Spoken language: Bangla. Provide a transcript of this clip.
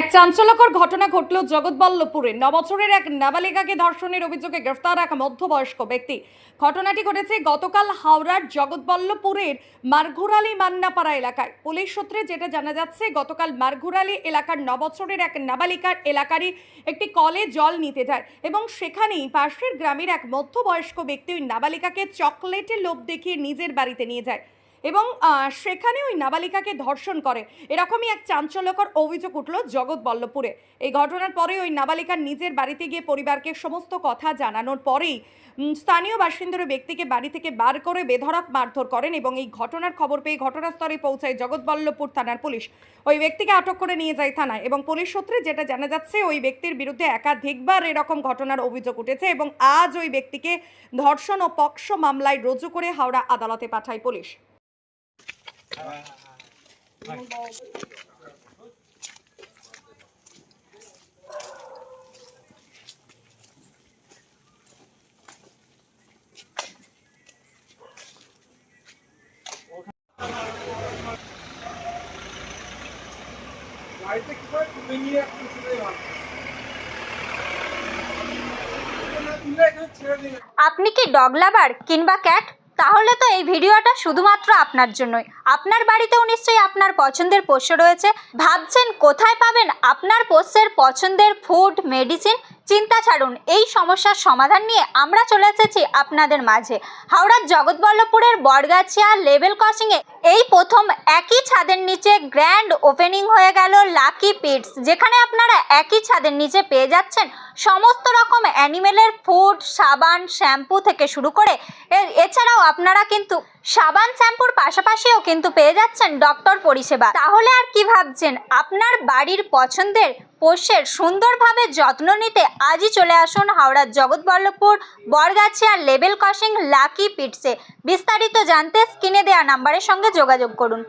এক চাঞ্চল্যকর ঘটনা ঘটল জগৎবল্লভপুরে। নবছরের এক নাবালিকাকে ধর্ষণের অভিযোগে গ্রেফতার এক মধ্যবয়স্ক ব্যক্তি। ঘটনাটি ঘটেছে গতকাল হাওড়ার জগৎবল্লভপুরের মারঘুরালি মান্নাপাড়া এলাকায়। পুলিশ সূত্রে যেটা জানা যাচ্ছে, গতকাল মারঘুরালি এলাকার নবছরের এক নাবালিকার এলাকারই একটি কলে জল নিতে যায় এবং সেখানেই পাশের গ্রামের এক মধ্যবয়স্ক ব্যক্তি ওই নাবালিকাকে চকলেটের লোভ দেখিয়ে নিজের বাড়িতে নিয়ে যায়। এবং সেখানে ওই নাবালিকাকে ধর্ষণ করে। এরকমই এক চাঞ্চল্যকর অভিযোগ উঠল জগৎবল্লভপুরে এই ঘটনার পরে ওই নাবালিকার নিজের বাড়িতে গিয়ে পরিবারকে সমস্ত কথা জানানোর পরেই স্থানীয় বাসিন্দারা ব্যক্তিকে বাড়ি থেকে বার করে বেধড়ক মারধর করেন এবং এই ঘটনার খবর পেয়ে ঘটনাস্থলে পৌঁছায় জগৎবল্লভপুর থানার পুলিশ। ওই ব্যক্তিকে আটক করে নিয়ে যায় থানায় এবং পুলিশ সূত্রে যেটা জানা যাচ্ছে ওই ব্যক্তির বিরুদ্ধে একাধিকবার এরকম ঘটনার অভিযোগ উঠেছে এবং আজ ওই ব্যক্তিকে ধর্ষণ ও পক্ষ মামলায় রুজু করে হাওড়া আদালতে পাঠায় পুলিশ। আপনি কি ডগ লাভার কিংবা ক্যাট? তাহলে তো এই ভিডিওটা শুধুমাত্র আপনার জন্যই। আপনার বাড়িতেও নিশ্চয়ই আপনার পছন্দের পোষ্য রয়েছে। ভাবছেন কোথায় পাবেন আপনার পোষ্যের পছন্দের ফুড মেডিসিন চিন্তা ছাড়ুন, এই সমস্যার সমাধান নিয়ে আমরা চলে এসেছি আপনাদের মাঝে। হাওড়ার জগৎবল্লভপুরের বটগাছিয়া লেভেল ক্রসিংয়ে এই প্রথম একই ছাদের নিচে গ্র্যান্ড ওপেনিং হয়ে গেল লাকি পিটস, যেখানে আপনারা একই ছাদের নিচে পেয়ে যাচ্ছেন সমস্ত রকম অ্যানিমেলের ফুড, সাবান, শ্যাম্পু থেকে শুরু করে এছাড়াও আপনারা কিন্তু সাবান, শ্যাম্পুর পাশাপাশিও কিন্তু পেয়ে যাচ্ছেন ডক্টর পরিষেবা। তাহলে আর কি ভাবছেন? আপনার বাড়ির পছন্দের পোষ্যের সুন্দরভাবে যত্ন নিতে আজই চলে আসুন হাওড়ার জগৎবল্লভপুর, বরগাছিয়া, লেবেল ক্রসিং, লাকি পিটসে। বিস্তারিত জানতে স্ক্রিনে দেওয়া নাম্বারের সঙ্গে যোগাযোগ করুন।